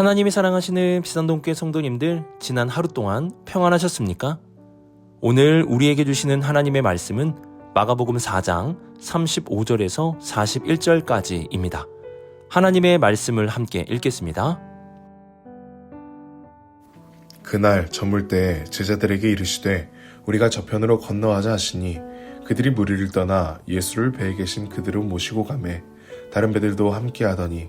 하나님이 사랑하시는 비산동교회 성도님들, 지난 하루 동안 평안하셨습니까? 오늘 우리에게 주시는 하나님의 말씀은 마가복음 4장 35절에서 41절까지입니다. 하나님의 말씀을 함께 읽겠습니다. 그날 저물 때 제자들에게 이르시되 우리가 저편으로 건너가자 하시니 그들이 무리를 떠나 예수를 배에 계신 그들을 모시고 가매 다른 배들도 함께 하더니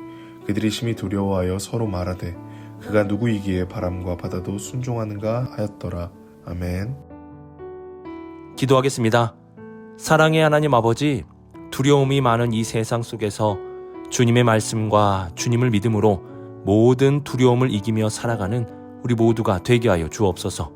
그들이 심히 두려워하여 서로 말하되 그가 누구이기에 바람과 바다도 순종하는가 하였더라 아멘 기도하겠습니다. 사랑의 하나님 아버지, 두려움이 많은 이 세상 속에서 주님의 말씀과 주님을 믿음으로 모든 두려움을 이기며 살아가는 우리 모두가 되게 하여 주옵소서.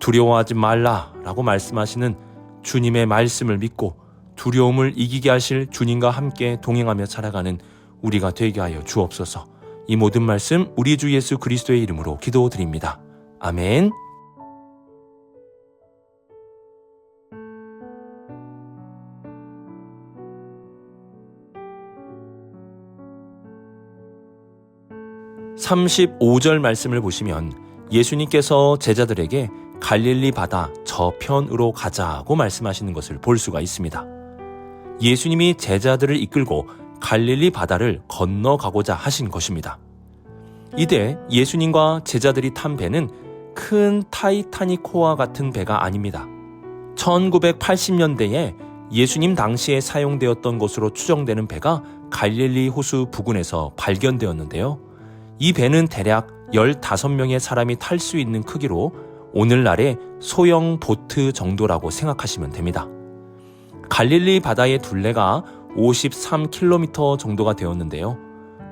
두려워하지 말라라고 말씀하시는 주님의 말씀을 믿고 두려움을 이기게 하실 주님과 함께 동행하며 살아가는 우리가 되게 하여 주옵소서. 이 모든 말씀 우리 주 예수 그리스도의 이름으로 기도드립니다. 아멘. (35절) 말씀을 보시면 예수님께서 제자들에게 갈릴리 바다 저편으로 가자고 말씀하시는 것을 볼 수가 있습니다. 예수님이 제자들을 이끌고 갈릴리 바다를 건너가고자 하신 것입니다. 이때 예수님과 제자들이 탄 배는 큰 타이타니코와 같은 배가 아닙니다. 1980년대에 예수님 당시에 사용되었던 것으로 추정되는 배가 갈릴리 호수 부근에서 발견되었는데요. 이 배는 대략 15명의 사람이 탈 수 있는 크기로 오늘날의 소형 보트 정도라고 생각하시면 됩니다. 갈릴리 바다의 둘레가 53km 정도가 되었는데요.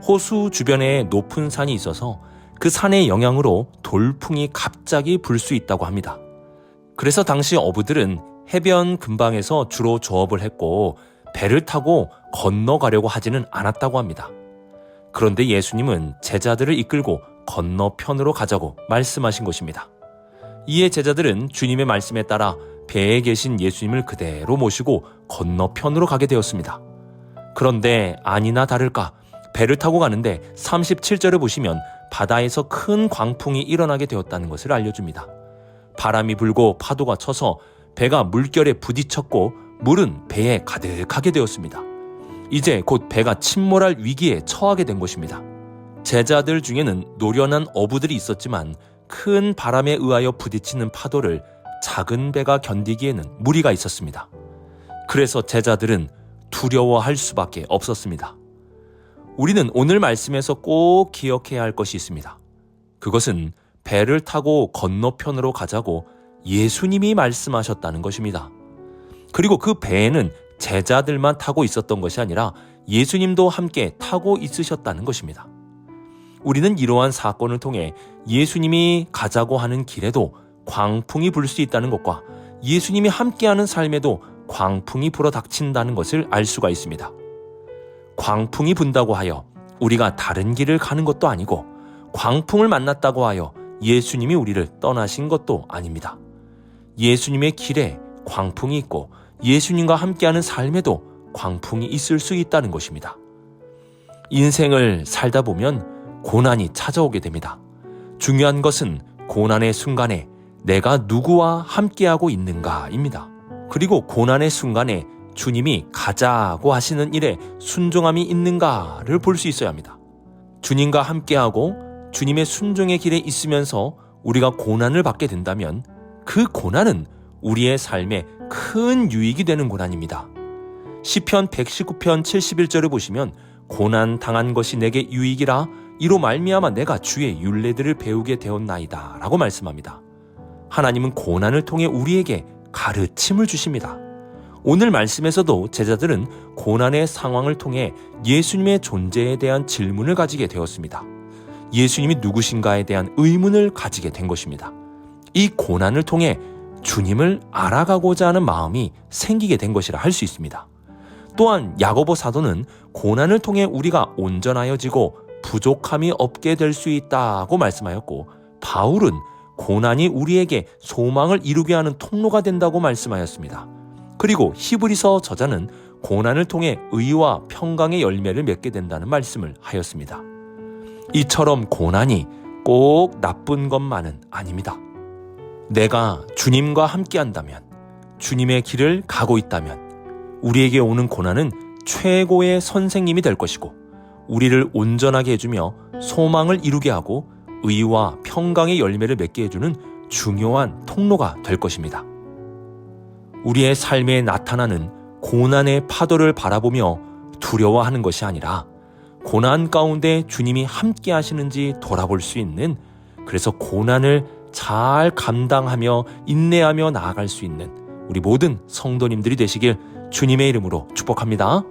호수 주변에 높은 산이 있어서 그 산의 영향으로 돌풍이 갑자기 불 수 있다고 합니다. 그래서 당시 어부들은 해변 근방에서 주로 조업을 했고 배를 타고 건너가려고 하지는 않았다고 합니다. 그런데 예수님은 제자들을 이끌고 건너편으로 가자고 말씀하신 것입니다. 이에 제자들은 주님의 말씀에 따라 배에 계신 예수님을 그대로 모시고 건너편으로 가게 되었습니다. 그런데 아니나 다를까 배를 타고 가는데 37절을 보시면 바다에서 큰 광풍이 일어나게 되었다는 것을 알려줍니다. 바람이 불고 파도가 쳐서 배가 물결에 부딪혔고 물은 배에 가득하게 되었습니다. 이제 곧 배가 침몰할 위기에 처하게 된 것입니다. 제자들 중에는 노련한 어부들이 있었지만 큰 바람에 의하여 부딪히는 파도를 작은 배가 견디기에는 무리가 있었습니다. 그래서 제자들은 두려워할 수밖에 없었습니다. 우리는 오늘 말씀에서 꼭 기억해야 할 것이 있습니다. 그것은 배를 타고 건너편으로 가자고 예수님이 말씀하셨다는 것입니다. 그리고 그 배에는 제자들만 타고 있었던 것이 아니라 예수님도 함께 타고 있으셨다는 것입니다. 우리는 이러한 사건을 통해 예수님이 가자고 하는 길에도 광풍이 불 수 있다는 것과 예수님이 함께하는 삶에도 광풍이 불어 닥친다는 것을 알 수가 있습니다. 광풍이 분다고 하여 우리가 다른 길을 가는 것도 아니고 광풍을 만났다고 하여 예수님이 우리를 떠나신 것도 아닙니다. 예수님의 길에 광풍이 있고 예수님과 함께하는 삶에도 광풍이 있을 수 있다는 것입니다. 인생을 살다 보면 고난이 찾아오게 됩니다. 중요한 것은 고난의 순간에 내가 누구와 함께하고 있는가입니다. 그리고 고난의 순간에 주님이 가자고 하시는 일에 순종함이 있는가를 볼 수 있어야 합니다. 주님과 함께하고 주님의 순종의 길에 있으면서 우리가 고난을 받게 된다면 그 고난은 우리의 삶에 큰 유익이 되는 고난입니다. 시편 119편 71절을 보시면 고난 당한 것이 내게 유익이라 이로 말미암아 내가 주의 윤례들을 배우게 되었나이다라고 말씀합니다. 하나님은 고난을 통해 우리에게 가르침을 주십니다. 오늘 말씀에서도 제자들은 고난의 상황을 통해 예수님의 존재에 대한 질문을 가지게 되었습니다. 예수님이 누구신가에 대한 의문을 가지게 된 것입니다. 이 고난을 통해 주님을 알아가고자 하는 마음이 생기게 된 것이라 할 수 있습니다. 또한 야고보 사도는 고난을 통해 우리가 온전하여지고 부족함이 없게 될 수 있다고 말씀하였고 바울은 고난이 우리에게 소망을 이루게 하는 통로가 된다고 말씀하였습니다. 그리고 히브리서 저자는 고난을 통해 의와 평강의 열매를 맺게 된다는 말씀을 하였습니다. 이처럼 고난이 꼭 나쁜 것만은 아닙니다. 내가 주님과 함께 한다면, 주님의 길을 가고 있다면, 우리에게 오는 고난은 최고의 선생님이 될 것이고, 우리를 온전하게 해주며 소망을 이루게 하고 의와 평강의 열매를 맺게 해주는 중요한 통로가 될 것입니다. 우리의 삶에 나타나는 고난의 파도를 바라보며 두려워하는 것이 아니라 고난 가운데 주님이 함께 하시는지 돌아볼 수 있는 그래서 고난을 잘 감당하며 인내하며 나아갈 수 있는 우리 모든 성도님들이 되시길 주님의 이름으로 축복합니다.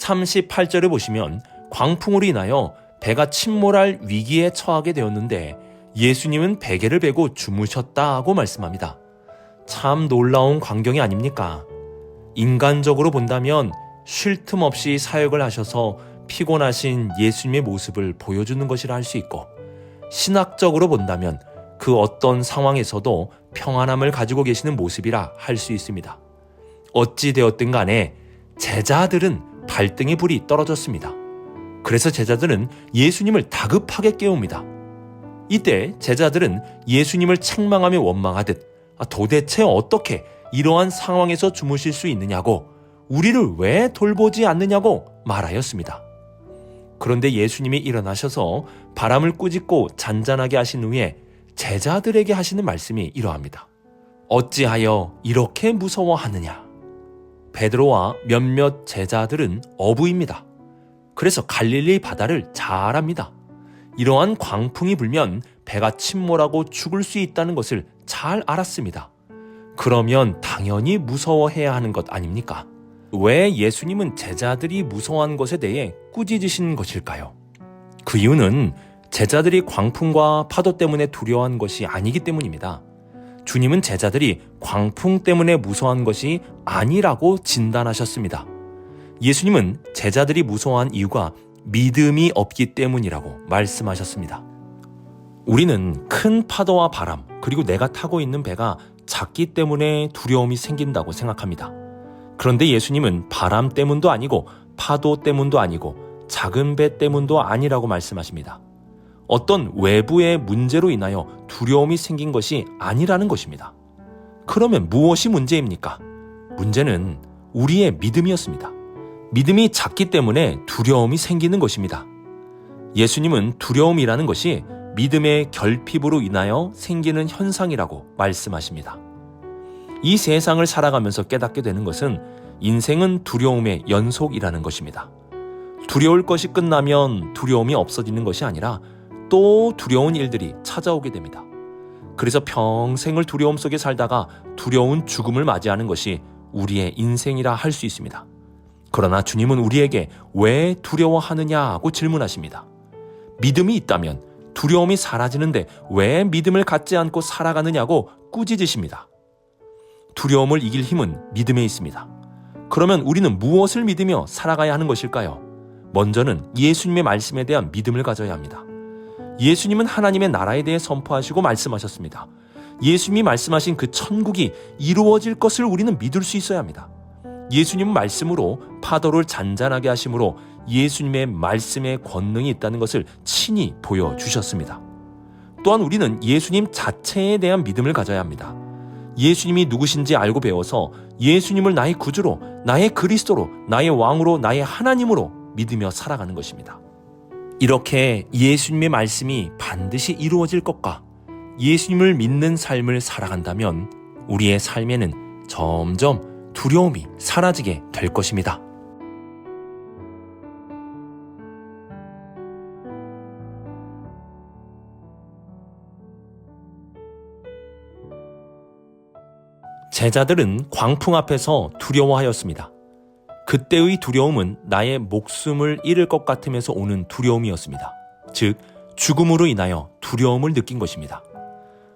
(38절을) 보시면 광풍으로 인하여 배가 침몰할 위기에 처하게 되었는데 예수님은 베개를 베고 주무셨다고 말씀합니다. 참 놀라운 광경이 아닙니까? 인간적으로 본다면 쉴 틈 없이 사역을 하셔서 피곤하신 예수님의 모습을 보여주는 것이라 할 수 있고, 신학적으로 본다면 그 어떤 상황에서도 평안함을 가지고 계시는 모습이라 할 수 있습니다. 어찌 되었든 간에 제자들은 발등에 불이 떨어졌습니다. 그래서 제자들은 예수님을 다급하게 깨웁니다. 이때 제자들은 예수님을 책망하며 원망하듯 아, 도대체 어떻게 이러한 상황에서 주무실 수 있느냐고 우리를 왜 돌보지 않느냐고 말하였습니다. 그런데 예수님이 일어나셔서 바람을 꾸짖고 잔잔하게 하신 후에 제자들에게 하시는 말씀이 이러합니다. 어찌하여 이렇게 무서워하느냐? 베드로와 몇몇 제자들은 어부입니다. 그래서 갈릴리 바다를 잘 압니다. 이러한 광풍이 불면 배가 침몰하고 죽을 수 있다는 것을 잘 알았습니다. 그러면 당연히 무서워해야 하는 것 아닙니까? 왜 예수님은 제자들이 무서워한 것에 대해 꾸짖으신 것일까요? 그 이유는 제자들이 광풍과 파도 때문에 두려워한 것이 아니기 때문입니다. 주님은 제자들이 광풍 때문에 무서워한 것이 아니라고 진단하셨습니다. 예수님은 제자들이 무서워한 이유가 믿음이 없기 때문이라고 말씀하셨습니다. 우리는 큰 파도와 바람, 그리고 내가 타고 있는 배가 작기 때문에 두려움이 생긴다고 생각합니다. 그런데 예수님은 바람 때문도 아니고 파도 때문도 아니고 작은 배 때문도 아니라고 말씀하십니다. 어떤 외부의 문제로 인하여 두려움이 생긴 것이 아니라는 것입니다. 그러면 무엇이 문제입니까? 문제는 우리의 믿음이었습니다. 믿음이 작기 때문에 두려움이 생기는 것입니다. 예수님은 두려움이라는 것이 믿음의 결핍으로 인하여 생기는 현상이라고 말씀하십니다. 이 세상을 살아가면서 깨닫게 되는 것은 인생은 두려움의 연속이라는 것입니다. 두려울 것이 끝나면 두려움이 없어지는 것이 아니라 또 두려운 일들이 찾아오게 됩니다. 그래서 평생을 두려움 속에 살다가 두려운 죽음을 맞이하는 것이 우리의 인생이라 할 수 있습니다. 그러나 주님은 우리에게 왜 두려워하느냐고 질문하십니다. 믿음이 있다면 두려움이 사라지는데 왜 믿음을 갖지 않고 살아가느냐고 꾸짖으십니다. 두려움을 이길 힘은 믿음에 있습니다. 그러면 우리는 무엇을 믿으며 살아가야 하는 것일까요? 먼저는 예수님의 말씀에 대한 믿음을 가져야 합니다. 예수님은 하나님의 나라에 대해 선포하시고 말씀하셨습니다. 예수님이 말씀하신 그 천국이 이루어질 것을 우리는 믿을 수 있어야 합니다. 예수님 말씀으로 파도를 잔잔하게 하심으로 예수님의 말씀에 권능이 있다는 것을 친히 보여주셨습니다. 또한 우리는 예수님 자체에 대한 믿음을 가져야 합니다. 예수님이 누구신지 알고 배워서 예수님을 나의 구주로, 나의 그리스도로, 나의 왕으로, 나의 하나님으로 믿으며 살아가는 것입니다. 이렇게 예수님의 말씀이 반드시 이루어질 것과 예수님을 믿는 삶을 살아간다면 우리의 삶에는 점점 두려움이 사라지게 될 것입니다. 제자들은 광풍 앞에서 두려워하였습니다. 그때의 두려움은 나의 목숨을 잃을 것 같으면서 오는 두려움이었습니다. 즉, 죽음으로 인하여 두려움을 느낀 것입니다.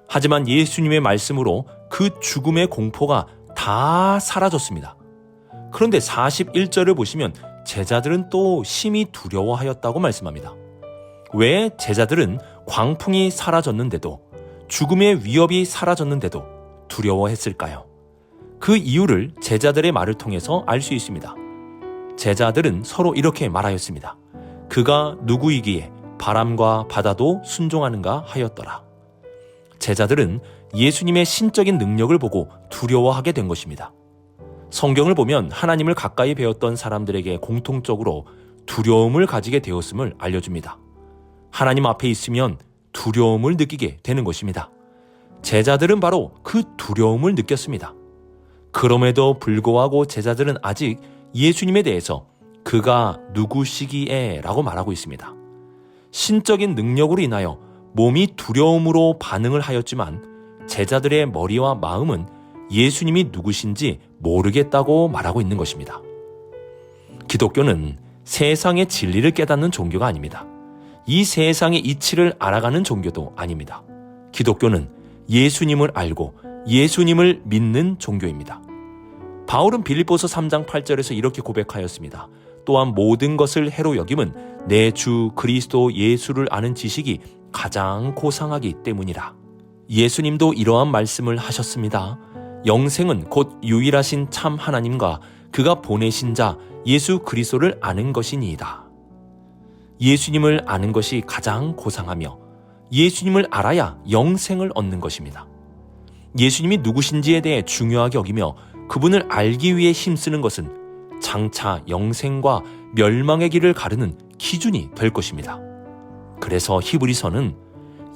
하지만 예수님의 말씀으로 그 죽음의 공포가 다 사라졌습니다. 그런데 41절을 보시면 제자들은 또 심히 두려워하였다고 말씀합니다. 왜 제자들은 광풍이 사라졌는데도 죽음의 위협이 사라졌는데도 두려워했을까요? 그 이유를 제자들의 말을 통해서 알 수 있습니다. 제자들은 서로 이렇게 말하였습니다. 그가 누구이기에 바람과 바다도 순종하는가 하였더라. 제자들은 예수님의 신적인 능력을 보고 두려워하게 된 것입니다. 성경을 보면 하나님을 가까이 배웠던 사람들에게 공통적으로 두려움을 가지게 되었음을 알려줍니다. 하나님 앞에 있으면 두려움을 느끼게 되는 것입니다. 제자들은 바로 그 두려움을 느꼈습니다. 그럼에도 불구하고 제자들은 아직 예수님에 대해서 그가 누구시기에 라고 말하고 있습니다. 신적인 능력으로 인하여 몸이 두려움으로 반응을 하였지만 제자들의 머리와 마음은 예수님이 누구신지 모르겠다고 말하고 있는 것입니다. 기독교는 세상의 진리를 깨닫는 종교가 아닙니다. 이 세상의 이치를 알아가는 종교도 아닙니다. 기독교는 예수님을 알고 예수님을 믿는 종교입니다. 바울은 빌립보서 3장 8절에서 이렇게 고백하였습니다. 또한 모든 것을 해로 여김은 내 주 그리스도 예수를 아는 지식이 가장 고상하기 때문이라. 예수님도 이러한 말씀을 하셨습니다. 영생은 곧 유일하신 참 하나님과 그가 보내신 자 예수 그리스도를 아는 것이니이다. 예수님을 아는 것이 가장 고상하며 예수님을 알아야 영생을 얻는 것입니다. 예수님이 누구신지에 대해 중요하게 여기며 그분을 알기 위해 힘쓰는 것은 장차 영생과 멸망의 길을 가르는 기준이 될 것입니다. 그래서 히브리서는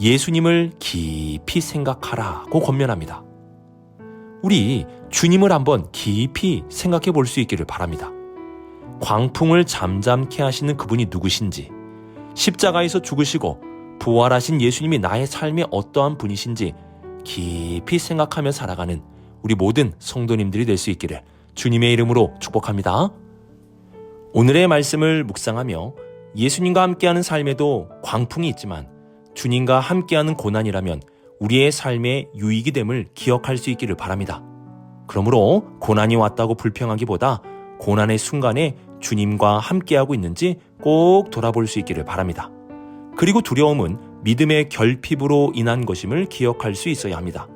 예수님을 깊이 생각하라고 권면합니다. 우리 주님을 한번 깊이 생각해 볼 수 있기를 바랍니다. 광풍을 잠잠케 하시는 그분이 누구신지, 십자가에서 죽으시고 부활하신 예수님이 나의 삶에 어떠한 분이신지 깊이 생각하며 살아가는 우리 모든 성도님들이 될 수 있기를 주님의 이름으로 축복합니다. 오늘의 말씀을 묵상하며 예수님과 함께하는 삶에도 광풍이 있지만 주님과 함께하는 고난이라면 우리의 삶의 유익이 됨을 기억할 수 있기를 바랍니다. 그러므로 고난이 왔다고 불평하기보다 고난의 순간에 주님과 함께하고 있는지 꼭 돌아볼 수 있기를 바랍니다. 그리고 두려움은 믿음의 결핍으로 인한 것임을 기억할 수 있어야 합니다.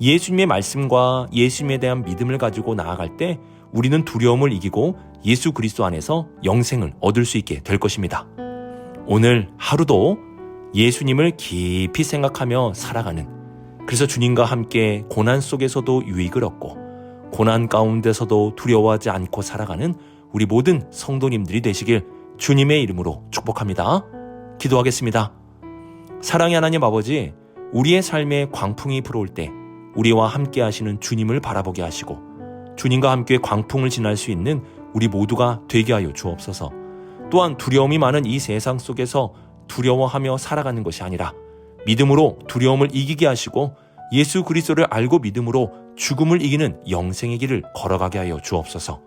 예수님의 말씀과 예수님에 대한 믿음을 가지고 나아갈 때 우리는 두려움을 이기고 예수 그리스도 안에서 영생을 얻을 수 있게 될 것입니다. 오늘 하루도 예수님을 깊이 생각하며 살아가는 그래서 주님과 함께 고난 속에서도 유익을 얻고 고난 가운데서도 두려워하지 않고 살아가는 우리 모든 성도님들이 되시길 주님의 이름으로 축복합니다. 기도하겠습니다. 사랑의 하나님 아버지, 우리의 삶에 광풍이 불어올 때 우리와 함께 하시는 주님을 바라보게 하시고 주님과 함께 광풍을 지날 수 있는 우리 모두가 되게 하여 주옵소서. 또한 두려움이 많은 이 세상 속에서 두려워하며 살아가는 것이 아니라 믿음으로 두려움을 이기게 하시고 예수 그리스도를 알고 믿음으로 죽음을 이기는 영생의 길을 걸어가게 하여 주옵소서.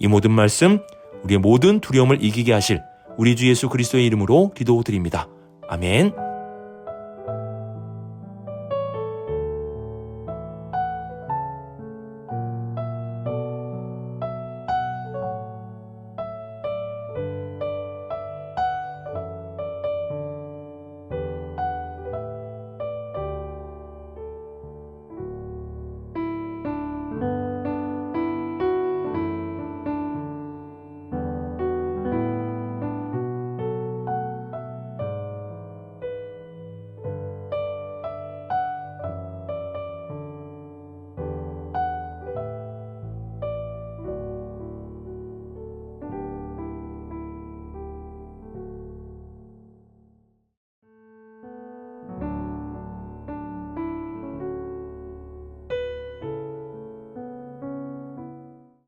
이 모든 말씀 우리의 모든 두려움을 이기게 하실 우리 주 예수 그리스도의 이름으로 기도드립니다. 아멘.